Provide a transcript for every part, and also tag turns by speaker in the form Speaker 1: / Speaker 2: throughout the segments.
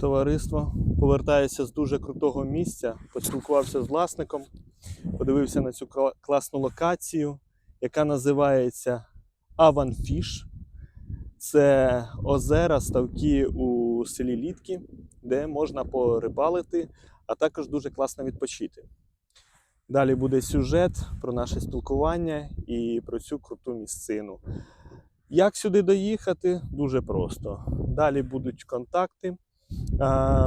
Speaker 1: Товариство, повертаюся з дуже крутого місця, поспілкувався з власником, подивився на цю класну локацію, яка називається Аванфіш. Це озера, ставки у селі Літки, де можна порибалити, а також дуже класно відпочити. Далі буде сюжет про наше спілкування і про цю круту місцину. Як сюди доїхати? Дуже просто. Далі будуть контакти.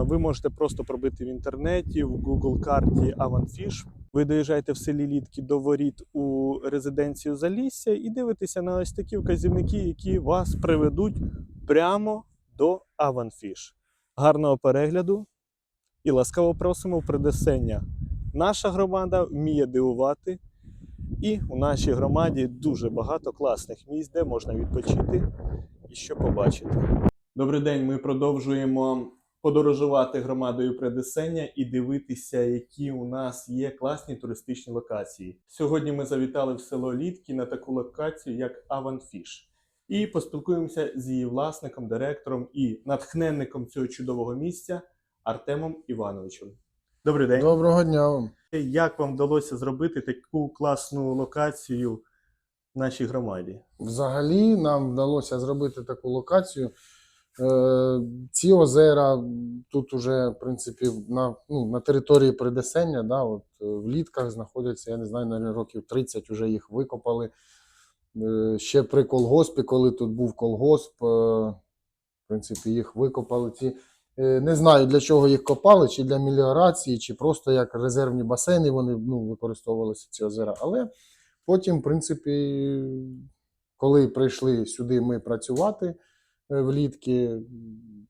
Speaker 1: Ви можете просто пробити в інтернеті, в Google карті Аванфіш. Ви доїжджаєте в селі Літки до воріт у резиденцію Залісся і дивитеся на ось такі вказівники, які вас приведуть прямо до Аванфіш. Гарного перегляду і ласкаво просимо в Придесення. Наша громада вміє дивувати, і у нашій громаді дуже багато класних місць, де можна відпочити і що побачити. Добрий день. Ми продовжуємо подорожувати громадою Предесення і дивитися, які у нас є класні туристичні локації. Сьогодні ми завітали в село Літки на таку локацію, як Аванфіш. І поспілкуємося з її власником, директором і натхненником цього чудового місця Артемом Івановичем. Добрий день.
Speaker 2: Доброго дня вам.
Speaker 1: Як вам вдалося зробити таку класну локацію в нашій громаді?
Speaker 2: Взагалі нам вдалося зробити таку локацію. Е, ці озера тут уже, в принципі, на, ну, на території Придесення, да, от, е, в літках знаходяться, я не знаю, навіть років 30 вже їх викопали. Е, ще при колгоспі, коли тут був колгосп, в принципі, їх викопали. Ці, не знаю, для чого їх копали, чи для меліорації, чи просто як резервні басейни вони ну, використовувалися ці озера. Але потім, в принципі, коли прийшли сюди ми працювати влітки,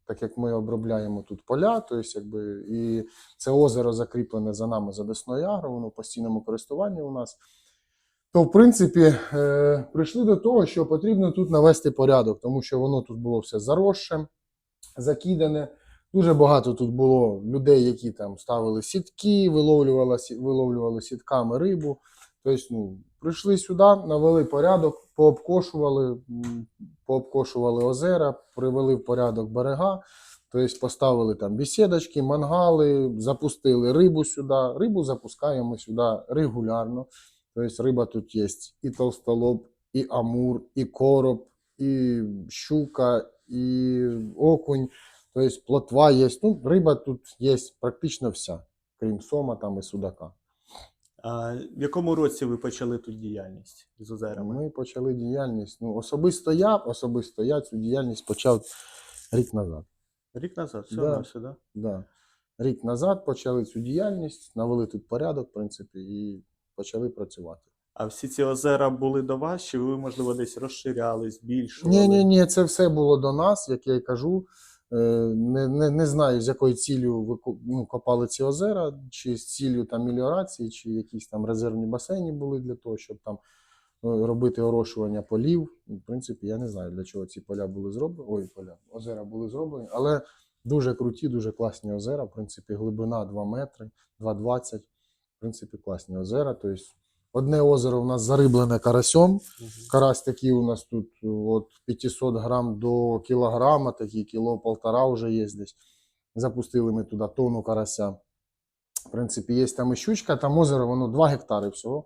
Speaker 2: так як ми обробляємо тут поля, то есть, якби, і це озеро закріплене за нами за Десною Агро, воно в постійному користуванні у нас. То, в принципі, е, прийшли до того, що потрібно тут навести порядок, тому що воно тут було все заросше, закидане. Дуже багато тут було людей, які там ставили сітки, виловлювали, виловлювали сітками рибу. Тобто, ну, прийшли сюди, навели порядок, пообкошували, пообкошували озера, привели в порядок берега, тобто поставили там бесідочки, мангали, запустили рибу сюди. Рибу запускаємо сюди регулярно. Тобто риба тут є і толстолоб, і амур, і короб, і щука, і окунь. Тобто плотва є. Ну, риба тут є практично вся, крім сома там і судака.
Speaker 1: А в якому році ви почали тут діяльність з озерами?
Speaker 2: Ми почали діяльність. Ну, особисто я, особисто я цю діяльність почав рік назад.
Speaker 1: Рік назад, все
Speaker 2: Да.
Speaker 1: все, да?
Speaker 2: Да. Рік назад почали цю діяльність, навели тут порядок, в принципі, і почали працювати.
Speaker 1: А всі ці озера були до вас, чи ви, можливо, десь розширяли, збільшували?
Speaker 2: Ні, ні, ні, це все було до нас, як я й кажу. Е, Не, не, не знаю, з якою ціллю ви ну, копали ці озера, чи з ціллю там меліорації, чи якісь там резервні басейни були для того, щоб там е, робити орошування полів. В принципі, я не знаю, для чого ці поля були зроблені. Ой, поля, озера були зроблені, але дуже круті, дуже класні озера. В принципі, глибина 2 метри, 2,20. В принципі, класні озера. Тобто, одне озеро у нас зариблене карасьом. Карась такий у нас тут от 500 грам до кілограма, такі кіло полтора вже є десь. Запустили ми туди тонну карася. В принципі, є там і щучка, там озеро, воно 2 гектари всього.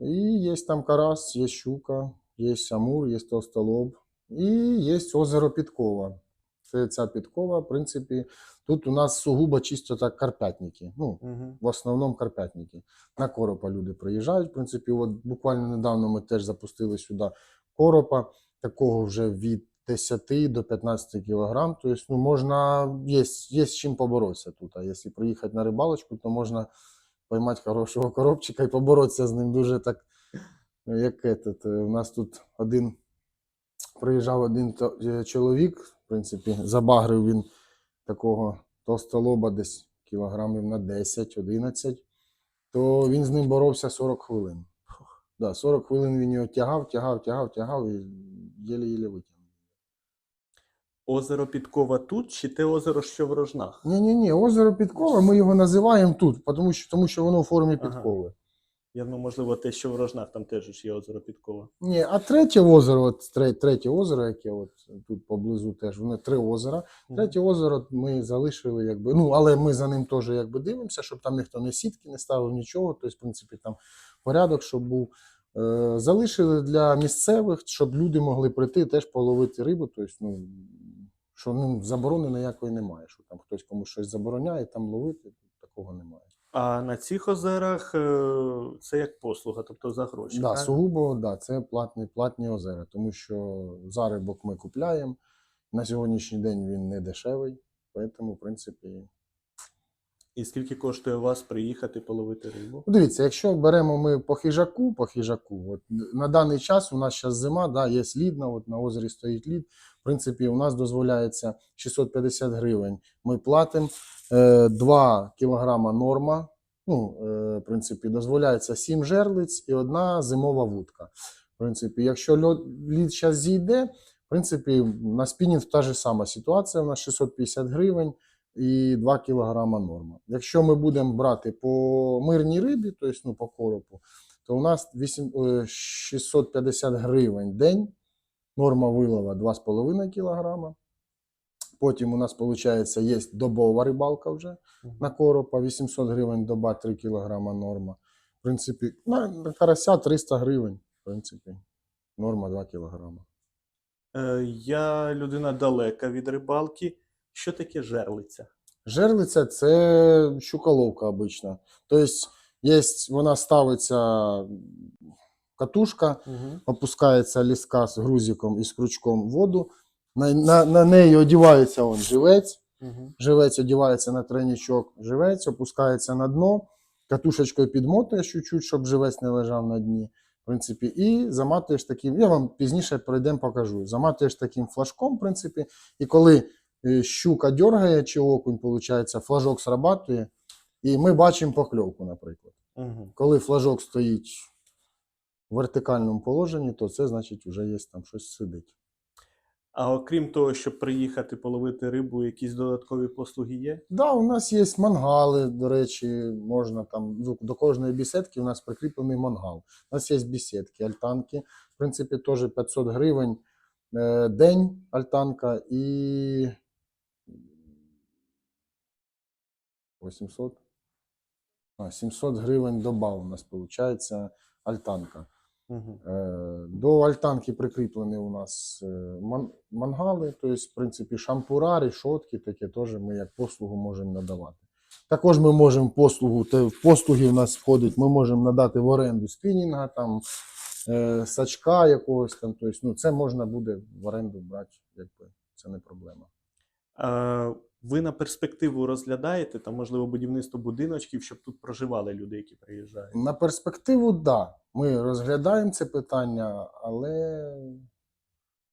Speaker 2: І є там карась, є щука, є амур, є толстолоб. І є озеро Підкова. Це ця підкова, в принципі, тут у нас сугубо чисто так карпятники. Ну,
Speaker 1: Мгм.
Speaker 2: в основному карпятники. На коропа люди приїжджають. В принципі, от буквально недавно ми теж запустили сюди коропа, такого вже від 10 до 15 кілограм. Тобто, ну, можна, є, є з чим поборотися тут. А якщо приїхати на рибалочку, то можна поймати хорошого коробчика і поборотися з ним дуже так, як этот, е, у нас тут один приїжджав один е, чоловік, принципі, забагрив він такого толстолоба десь кілограмів на 10-11, то він з ним боровся 40 хвилин. Да, 40 хвилин він його тягав, тягав, тягав, тягав і єлі-єлі витягнув.
Speaker 1: Озеро Підкова тут, чи те озеро, що в Рожнах?
Speaker 2: Ні, ні, ні, озеро Підкова, ми його називаємо тут, тому що, тому що воно в формі
Speaker 1: Ага.
Speaker 2: підкови.
Speaker 1: Я думаю, можливо, те, що в Рожнах, там теж ж є озеро Підкова.
Speaker 2: Ні, а третє озеро, от тре- третє озеро, яке от тут поблизу теж, воно три озера. Третє озеро ми залишили, якби, ну, але ми за ним теж якби дивимося, щоб там ніхто не сітки не ставив, нічого. Тобто, в принципі, там порядок, щоб був. Е, залишили для місцевих, щоб люди могли прийти теж половити рибу. Тобто, ну, що ну, заборони ніякої немає. Що там хтось комусь щось забороняє, там ловити, такого немає.
Speaker 1: А на цих озерах е, це як послуга, тобто за гроші.
Speaker 2: Да,
Speaker 1: правильно?
Speaker 2: сугубо, да, це платні, платні озера, тому що зарибок ми купляємо. На сьогоднішній день він не дешевий, тому, в принципі,
Speaker 1: І скільки коштує у вас приїхати половити рибу?
Speaker 2: Ну, Дивіться, якщо беремо ми по хижаку, по хижаку, от на даний час у нас зараз зима, да, є лід, на, от на озері стоїть лід. В принципі, у нас дозволяється 650 гривень. Ми платимо 2 кілограма норма. Ну, е, в принципі, дозволяється 7 жерлиць і одна зимова вудка. В принципі, якщо льод, лід зараз зійде, в принципі, на спінінг та ж сама ситуація. У нас 650 гривень і 2 кілограма норма. Якщо ми будемо брати по мирній рибі, тобто ну, по коропу, то у нас 8, е, 650 гривень день, норма вилова 2,5 кілограма. Потім у нас, виходить, є добова рибалка вже на коропа, 800 гривень доба, 3 кілограма норма. В принципі, на, на карася 300 гривень, в принципі, норма 2 кілограма.
Speaker 1: Е, я людина далека від рибалки. Що таке жерлиця?
Speaker 2: Жерлиця це щуколовка обична. Тобто, є, вона ставиться катушка,
Speaker 1: Угу.
Speaker 2: опускається ліска з грузиком і з крючком в воду. На, на, на неї одівається он живець,
Speaker 1: Угу.
Speaker 2: живець одівається на тройничок, живець опускається на дно, катушечкою підмотуєш чуть-чуть, щоб живець не лежав на дні. В принципі, і заматуєш таким. Я вам пізніше пройдемо, покажу. Заматуєш таким флажком, в принципі, і коли е, щука дергає чи окунь, виходить, флажок срабатує, і ми бачимо покльовку, наприклад.
Speaker 1: Угу.
Speaker 2: Коли флажок стоїть в вертикальному положенні, то це значить вже є там щось сидить.
Speaker 1: А окрім того, щоб приїхати половити рибу, якісь додаткові послуги є?
Speaker 2: Да, у нас є мангали, до речі, можна там ну, до кожної бісідки у нас прикріплений мангал. У нас є бісідки, альтанки. В принципі, теж 500 гривень е, день альтанка і 800. А, 700 гривень доба у нас виходить альтанка.
Speaker 1: Угу.
Speaker 2: До альтанки прикріплені у нас е, мангали, тобто, в принципі, шампура, рішотки, таке теж ми як послугу можемо надавати. Також ми можемо послугу, те, в послуги в нас входить, ми можемо надати в оренду спінінга, там, е, сачка якогось там. Тобто, ну, це можна буде в оренду брати, якби це не проблема.
Speaker 1: Ви на перспективу розглядаєте там, можливо, будівництво будиночків, щоб тут проживали люди, які приїжджають?
Speaker 2: На перспективу, так. Да. Ми розглядаємо це питання, але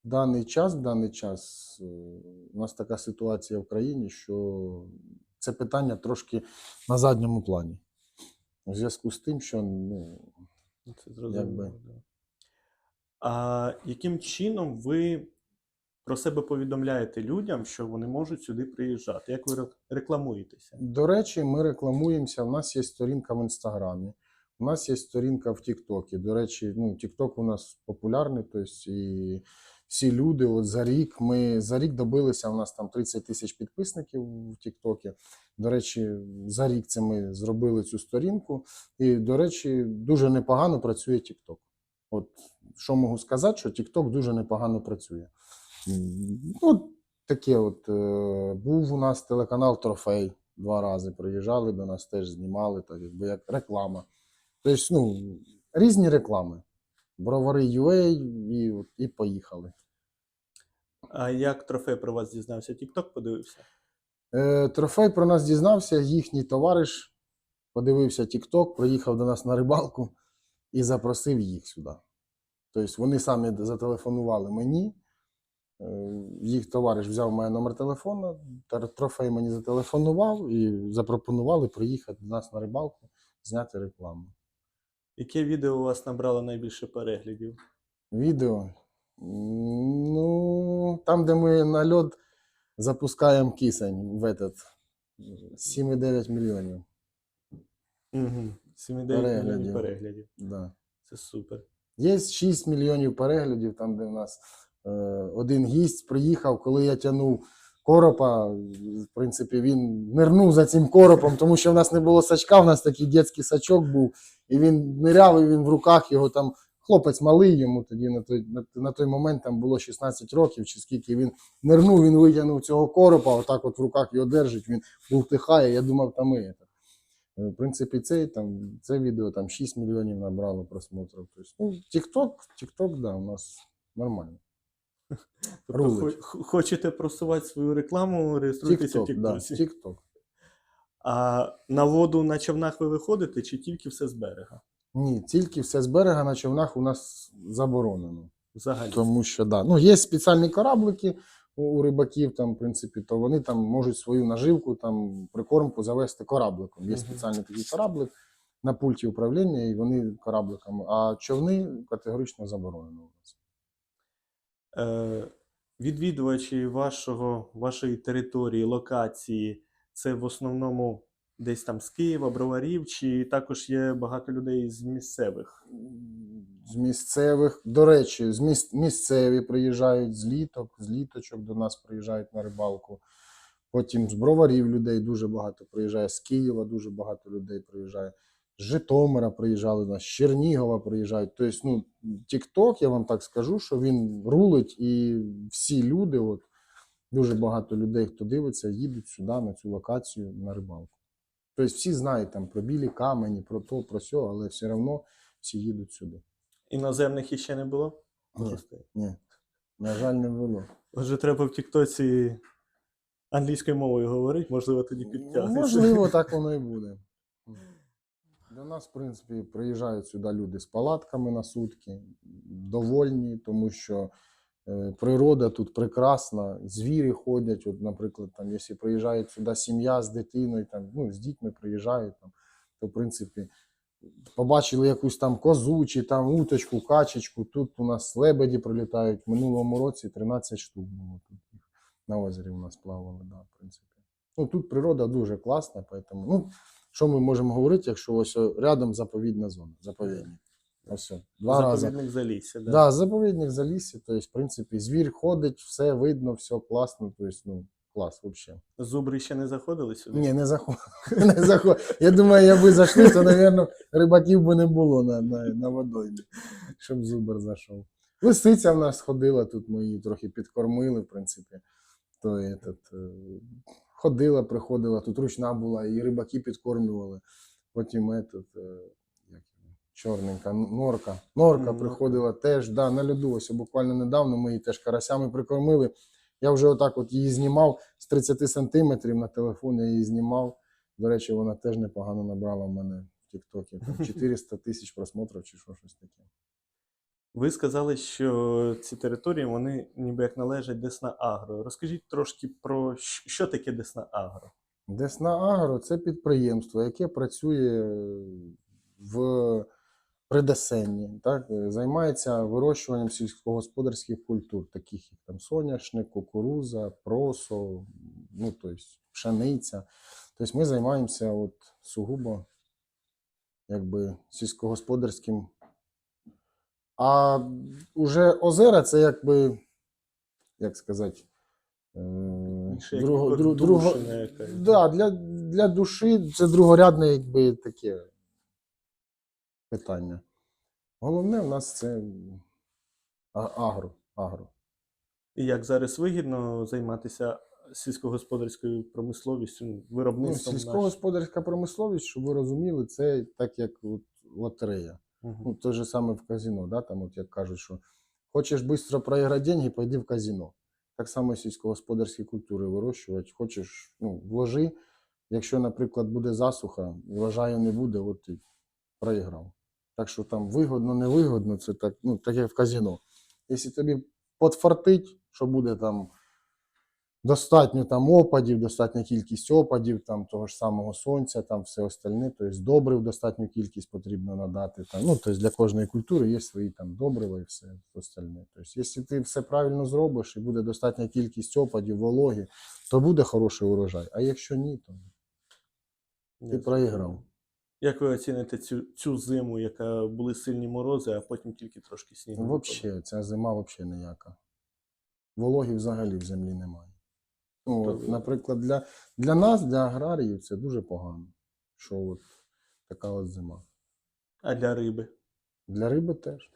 Speaker 2: в даний час, в даний час е, у нас така ситуація в країні, що це питання трошки на задньому плані. У зв'язку з тим, що ну,
Speaker 1: Ну, Це зрозуміло.
Speaker 2: Якби.
Speaker 1: А яким чином ви про себе повідомляєте людям, що вони можуть сюди приїжджати? Як ви рекламуєтеся?
Speaker 2: До речі, ми рекламуємося. У нас є сторінка в інстаграмі, у нас є сторінка в Тіктокі. До речі, ну, Тікток у нас популярний, тобто і всі люди, от за рік, ми за рік добилися, у нас там 30 тисяч підписників в Тіктокі. До речі, за рік це ми зробили цю сторінку. І, до речі, дуже непогано працює Тікток. От що можу сказати, що Тікток дуже непогано працює. От таке от е, був у нас телеканал Трофей два рази. Приїжджали до нас, теж знімали, так якби як реклама. Тобто, ну, різні реклами. Бровари UA і, і поїхали.
Speaker 1: А як трофей про вас дізнався? Тікток подивився?
Speaker 2: Е, трофей про нас дізнався, їхній товариш подивився TikTok, приїхав до нас на рибалку і запросив їх сюди. Тобто вони самі зателефонували мені. Е, Їх товариш взяв мене номер телефону, трофей мені зателефонував і запропонували приїхати до нас на рибалку, зняти рекламу.
Speaker 1: Яке відео у вас набрало найбільше переглядів?
Speaker 2: Відео. Ну, там, де ми на льот запускаємо кисень в этот 7,9 мільйонів.
Speaker 1: Угу. 7,9
Speaker 2: Переглядів.
Speaker 1: мільйонів переглядів.
Speaker 2: Да.
Speaker 1: Це супер.
Speaker 2: Є 6 мільйонів переглядів, там, де в нас один гість приїхав, коли я тягнув коропа. В принципі, він нирнув за цим коропом, тому що в нас не було сачка, в нас такий дитячий сачок був, і він ниряв, і він в руках його там. Хлопець малий йому тоді на той, на, на той момент там було 16 років, чи скільки він нирнув, він витягнув цього коропа, отак от в руках його держить, він бултихає. Я думав, там і це. Е, В принципі, це, там, це відео там 6 мільйонів набрало просмотрів. Тобто, ну, да, у нас нормально.
Speaker 1: Тобто,
Speaker 2: Рулить.
Speaker 1: хо- хочете просувати свою рекламу, реєструйтеся в
Speaker 2: TikTok, да. TikTok.
Speaker 1: А на воду на човнах ви виходите чи тільки все з берега?
Speaker 2: Ні, тільки все з берега на човнах у нас заборонено.
Speaker 1: Взагалі.
Speaker 2: Тому що да. Ну, є спеціальні кораблики у, у рибаків, там, в принципі, то вони там можуть свою наживку, там, прикормку завести корабликом. Є
Speaker 1: Мгм.
Speaker 2: спеціальний такий кораблик на пульті управління, і вони корабликами. А човни категорично заборонено у нас.
Speaker 1: Е, відвідувачі вашого, вашої території, локації, це в основному десь там з Києва, Броварів, чи також є багато людей з місцевих?
Speaker 2: з місцевих. До речі, з міс... місцеві приїжджають з літок, з літочок до нас приїжджають на рибалку. Потім з броварів людей дуже багато приїжджає, з Києва дуже багато людей приїжджає. З Житомира приїжджали до нас, з Чернігова приїжджають. Тобто, ну, TikTok, я вам так скажу, що він рулить, і всі люди, от, дуже багато людей, хто дивиться, їдуть сюди, на цю локацію, на рибалку. Тобто всі знають там про білі камені, про то, про сьо, але все одно всі їдуть сюди.
Speaker 1: Іноземних іще не було?
Speaker 2: Ні. Ні, на жаль, не було.
Speaker 1: Отже, треба в Тіктоці англійською мовою говорити, можливо, тоді підтягнеться.
Speaker 2: Можливо, так воно і буде. До нас, в принципі, приїжджають сюди люди з палатками на сутки, довольні, тому що е, природа тут прекрасна, звірі ходять. От, наприклад, там, якщо приїжджає сюди сім'я з дитиною, там, ну, з дітьми приїжджають, там, то, в принципі, побачили якусь там козу чи там уточку, качечку. Тут у нас лебеді прилітають. В минулому році 13 штук було тут. На озері у нас плавали, да, в принципі. Ну, тут природа дуже класна, поэтому, ну, що ми можемо говорити, якщо ось рядом заповідна зона, заповідник. Ось о, два рази.
Speaker 1: Заповідник Залісся, да.
Speaker 2: Да, заповідник за лісі, тобто, в принципі, звір ходить, все видно, все класно, тобто, ну, клас взагалі.
Speaker 1: Зубри ще не заходили сюди?
Speaker 2: Ні, не заходить. Не заход... Я думаю, якби зайшли, то, мабуть, рибаків би не було на, на, на водоймі, щоб зубр зайшов. Лисиця в нас ходила, тут ми її трохи підкормили, в принципі. То этот, е, ходила, приходила, тут ручна була, і рибаки підкормлювали. Потім этот, е, як чорненька, норка. Норка
Speaker 1: Мгм.
Speaker 2: приходила теж, да, на льоду. Ось буквально недавно ми її теж карасями прикормили. Я вже отак от її знімав з 30 сантиметрів на телефон, я її знімав. До речі, вона теж непогано набрала в мене в Тіктокі. Там 400 тисяч просмотрів чи що, щось таке.
Speaker 1: Ви сказали, що ці території вони ніби як належать Десна Агро. Розкажіть трошки про що таке Десна Агро.
Speaker 2: Десна Агро це підприємство, яке працює в Придесенні, так? займається вирощуванням сільськогосподарських культур, таких як там соняшник, кукуруза, просо, ну, тобто пшениця. Тобто ми займаємося от сугубо якби, сільськогосподарським. А уже озера це якби, як сказати, е, друго, дру, друго, да, для, для душі це другорядне, якби таке питання. Головне в нас це агро. агро.
Speaker 1: І як зараз вигідно займатися сільськогосподарською промисловістю, ну,
Speaker 2: Ну,
Speaker 1: виробництвом. наш-
Speaker 2: сільськогосподарська промисловість, щоб ви розуміли, це так як от лотерея. Ну, те же саме в казино, да? там, от як кажуть, що хочеш швидко проіграти деньги, пойди в казино. Так само і сільськогосподарські культури вирощувати. Хочеш, ну, вложи. Якщо, наприклад, буде засуха, врожаю не буде, от ти проіграв. Так що там вигодно, невигодно, це так, ну, так як в казино. Якщо тобі подфартить, що буде там достатньо там опадів, достатня кількість опадів, там того ж самого сонця, там все остальне, тобто добрив достатню кількість потрібно надати. Там, ну, тобто для кожної культури є свої там добрива і все остальне. Тобто, якщо ти все правильно зробиш і буде достатня кількість опадів, вологи, то буде хороший урожай. А якщо ні, то
Speaker 1: Я
Speaker 2: ти проіграв.
Speaker 1: Як ви оціните цю, цю зиму, яка були сильні морози, а потім тільки трошки снігу?
Speaker 2: Взагалі, ця зима взагалі ніяка. Вологі взагалі в землі немає. Ну, от, наприклад, для, для нас, для аграріїв, це дуже погано, що от така от зима.
Speaker 1: А для риби
Speaker 2: Для риби теж.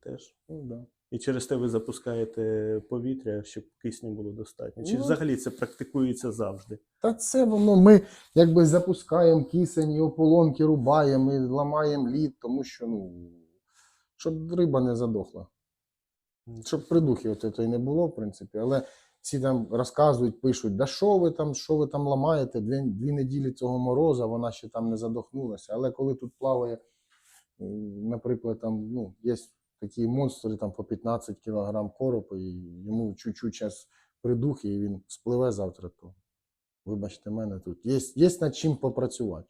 Speaker 1: теж.
Speaker 2: Ну, да.
Speaker 1: І через те ви запускаєте повітря, щоб кисню було достатньо. Чи
Speaker 2: Ну.
Speaker 1: взагалі це практикується завжди?
Speaker 2: Та це воно ми якби запускаємо кисень, і ополонки рубаємо, і ламаємо лід, тому що, ну, щоб риба не задохла. Щоб придухів от не було, в принципі, але всі там розказують, пишуть, да що ви там, що ви там ламаєте, дві, дві неділі цього мороза, вона ще там не задохнулася. Але коли тут плаває, наприклад, там, ну, є такі монстри там по 15 кг коропу, і йому чуть-чуть час придухи, і він спливе завтра, то вибачте мене тут. Є, є над чим попрацювати.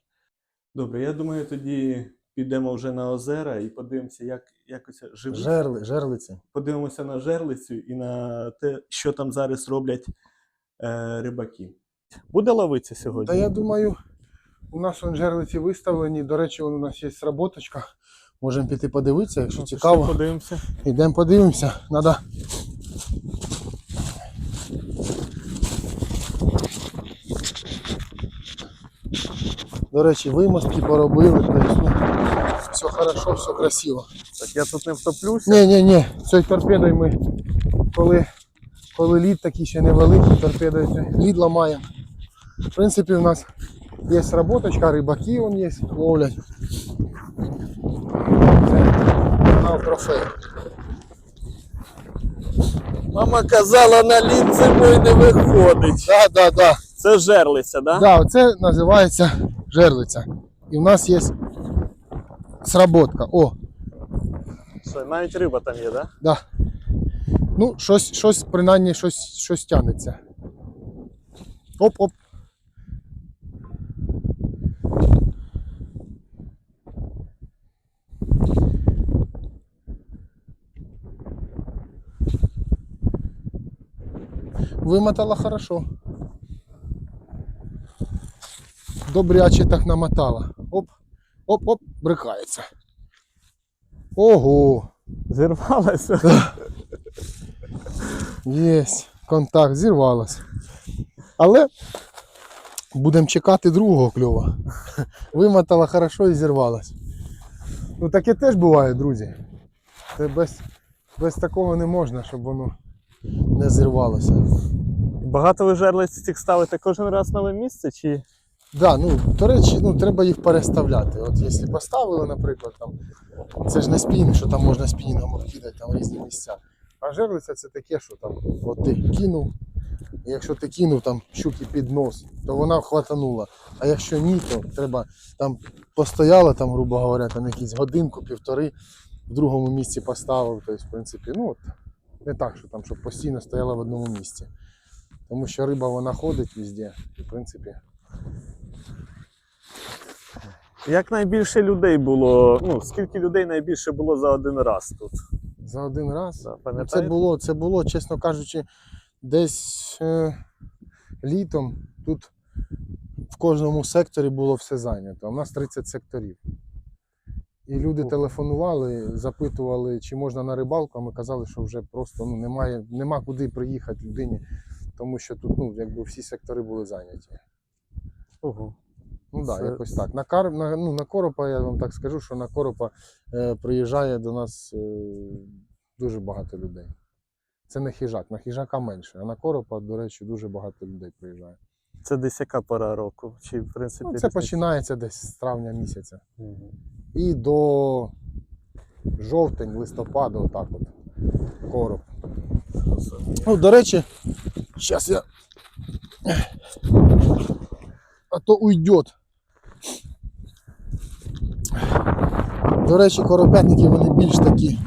Speaker 1: Добре, я думаю, тоді підемо вже на озера і подивимося, як, як оце живуть.
Speaker 2: Жерли, жерлиці.
Speaker 1: Подивимося на жерлицю і на те, що там зараз роблять е, рибаки. Буде ловитися сьогодні?
Speaker 2: Та я думаю, у нас вон жерлиці виставлені. До речі, вон у нас є сработочка. Можемо піти подивитися, якщо
Speaker 1: Ну,
Speaker 2: цікаво.
Speaker 1: Подивимося.
Speaker 2: Йдемо подивимося. Надо. До речі, вимостки поробили. Все хорошо, все красиво.
Speaker 1: Так я тут не втоплюся.
Speaker 2: Ні, ні, ні. Цією торпедою ми, коли, коли лід такий ще невеликий, торпедою лід ламаємо. В принципі, у нас є роботочка, рибаки вон є, ловлять. Це канал трофей.
Speaker 1: Мама казала, на лід зимою не виходить.
Speaker 2: Да, да, да.
Speaker 1: Це жерлиця, да?
Speaker 2: Да, оце називається жерлиця. І в нас є сработка. О,
Speaker 1: Що, навіть риба там є, да?
Speaker 2: да. Ну, щось, щось принаймні щось, щось тянеться. Оп-оп. Вимотала хорошо. Добряче так намотала. Оп, оп-оп, брикається. Ого!
Speaker 1: Зірвалася.
Speaker 2: Єсть, контакт зірвалась. Але будемо чекати другого кльова. Вимотала хорошо і зірвалась. Ну таке теж буває, друзі. Це без, без такого не можна, щоб воно не зірвалося.
Speaker 1: Багато ви жерлиць цих ставите кожен раз нове місце, чи
Speaker 2: Да, ну, до речі, ну, треба їх переставляти. От якщо поставили, наприклад, там, це ж не спінінг, що там можна спінінгом обкидати там різні місця. А жерлиця це таке, що там от ти кинув, і якщо ти кинув там щуки під нос, то вона хватанула. А якщо ні, то треба там постояла, там, грубо говоря, там якісь годинку, півтори, в другому місці поставив. Тобто, в принципі, ну от не так, що там, щоб постійно стояла в одному місці. Тому що риба вона ходить везде, і в принципі.
Speaker 1: Як найбільше людей було? Ну, скільки людей найбільше було за один раз тут?
Speaker 2: За один раз.
Speaker 1: Да,
Speaker 2: Ну, Це було, це було, чесно кажучи, десь е, літом тут в кожному секторі було все зайнято. У нас 30 секторів. І люди телефонували, запитували, чи можна на рибалку, а ми казали, що вже просто ну, немає, нема куди приїхати людині, тому що тут ну, якби всі сектори були зайняті.
Speaker 1: Ого.
Speaker 2: Ну так,
Speaker 1: Це-
Speaker 2: да, якось так. На, кар... на, ну, на Коропа, я вам так скажу, що на Коропа е, приїжджає до нас е, дуже багато людей. Це не хижак, на хижака менше, а на Коропа, до речі, дуже багато людей приїжджає.
Speaker 1: Це десь яка пора року? Чи в принципі
Speaker 2: Ну, це
Speaker 1: різниця?
Speaker 2: починається десь з травня місяця.
Speaker 1: Мгм.
Speaker 2: І до жовтень, листопада, отак от. Короб. Ну, до речі, зараз я. А то уйдет. До речі, коропятники вони більш такі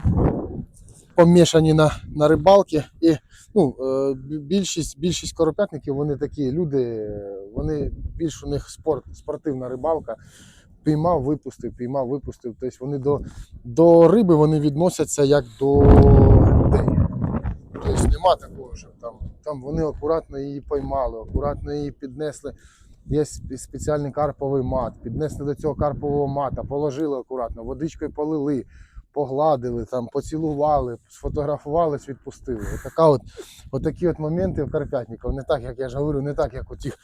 Speaker 2: помішані на, на рибалки. І ну, е, більшість, більшість коропятників вони такі люди, вони більш у них спорт, спортивна рибалка. Піймав, випустив, піймав, випустив. Тобто вони до, до риби вони відносяться як до людей. Тобто нема такого, що там, там вони акуратно її поймали, акуратно її піднесли Є спеціальний карповий мат, піднесли до цього карпового мата, положили акуратно, водичкою полили, погладили, там, поцілували, сфотографувались, відпустили. Отака от, отакі от моменти в Карпятниках. Не так, як я ж говорю, не так, як у тих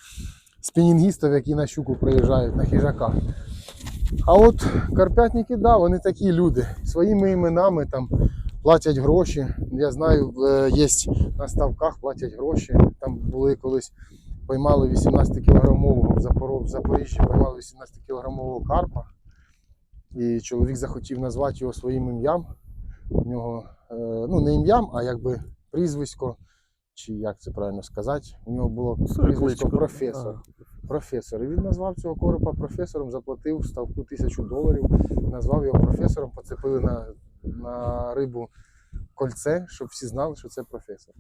Speaker 2: спінінгістів, які на щуку приїжджають, на хижака. А от Карпятники, да, вони такі люди. Своїми іменами там платять гроші. Я знаю, е, є на ставках платять гроші. Там були колись поймали 18-кілограмового в, Запоріжжі, поймали 18-кілограмового карпа. І чоловік захотів назвати його своїм ім'ям. У нього, е, ну не ім'ям, а якби прізвисько, чи як це правильно сказати. У нього було прізвисько професор. Професор. І він назвав цього коропа професором, заплатив ставку тисячу доларів, назвав його професором, поцепили на, на рибу кольце, щоб всі знали, що це професор.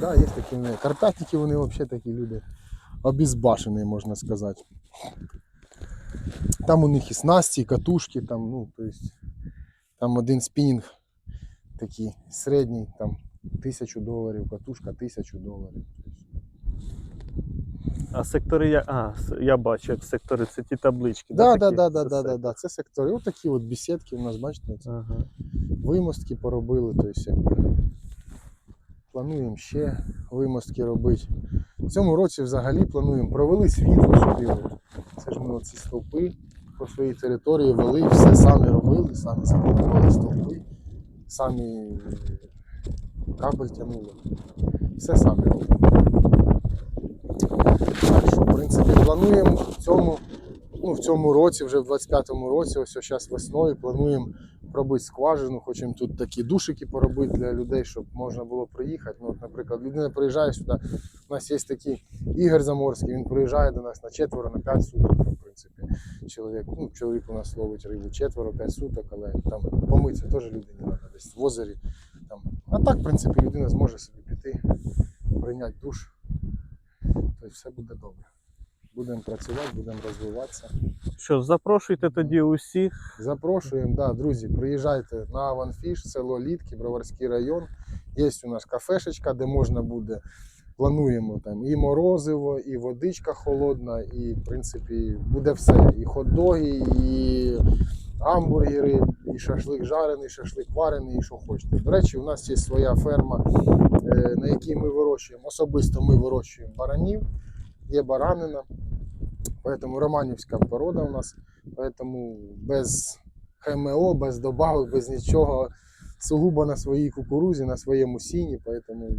Speaker 2: Да, є такі вони. Карпатники, вони взагалі такі люди. Обізбашені, можна сказати. Там у них і снасті, і катушки, там, ну, то есть, там один спінінг такий середній, там тисячу доларів, катушка тисячу доларів.
Speaker 1: А сектори я. А, я бачу, як сектори, це ті таблички.
Speaker 2: Да, да,
Speaker 1: такі?
Speaker 2: да, да, да, да, да. Це сектори. Ось такі от бесідки у нас, бачите, це
Speaker 1: Ага.
Speaker 2: вимостки поробили. Тобто, якби, плануємо ще вимостки робити. В цьому році взагалі плануємо провели світло сюди. Це ж ми оці стовпи по своїй території вели, все самі робили, самі закупували стовпи, самі кабель тягнули. Все самі робили. Так що, в принципі, плануємо в цьому, ну, в цьому році, вже в 25-му році, ось зараз весною, плануємо робити скважину, хочемо тут такі душики поробити для людей, щоб можна було приїхати. Ну, от, наприклад, людина приїжджає сюди, у нас є такий Ігор Заморський, він приїжджає до нас на четверо, на 5 суток, в принципі. Чоловік, ну, чоловік у нас ловить рибу четверо-5 суток, але там помитися теж людині треба десь в озері. Там. А так, в принципі, людина зможе собі піти, прийняти душ, то все буде добре. Будемо працювати, будемо розвиватися.
Speaker 1: Що, запрошуйте тоді усіх.
Speaker 2: Запрошуємо, да, друзі, приїжджайте на Аванфіш, село Літки, Броварський район. Є у нас кафешечка, де можна буде. Плануємо там і морозиво, і водичка холодна, і в принципі буде все. І хот-доги, і гамбургери, і шашлик жарений, шашлик варений, і що хочете. До речі, у нас є своя ферма, е, на якій ми вирощуємо. Особисто ми вирощуємо баранів, є баранина. Поэтому романівська порода у нас. Поэтому без ХМО, без добавок, без нічого. Сугубо на своїй кукурузі, на своєму сіні, поэтому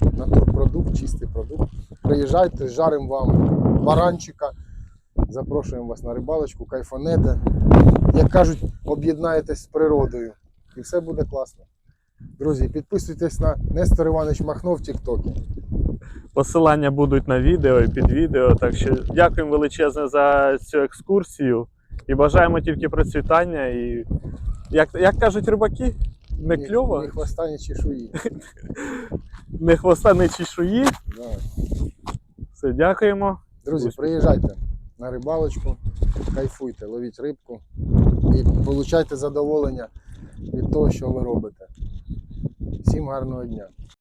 Speaker 2: ну, натурпродукт, чистий продукт. Приїжджайте, жаримо вам баранчика, запрошуємо вас на рибалочку, кайфанете. Як кажуть, об'єднаєтесь з природою. І все буде класно. Друзі, підписуйтесь на Нестор Іванович Махно в Тіктокі.
Speaker 1: Посилання будуть на відео і під відео. Так що дякуємо величезне за цю екскурсію і бажаємо тільки процвітання. І як, як кажуть рибаки, не
Speaker 2: Ні-
Speaker 1: кльово,
Speaker 2: Ні хвоста, ні чешуї.
Speaker 1: не хвоста, не чешуї.
Speaker 2: Да.
Speaker 1: Все, дякуємо.
Speaker 2: Друзі, приїжджайте на рибалочку, кайфуйте, ловіть рибку і получайте задоволення від того, що ви робите. Всім гарного дня!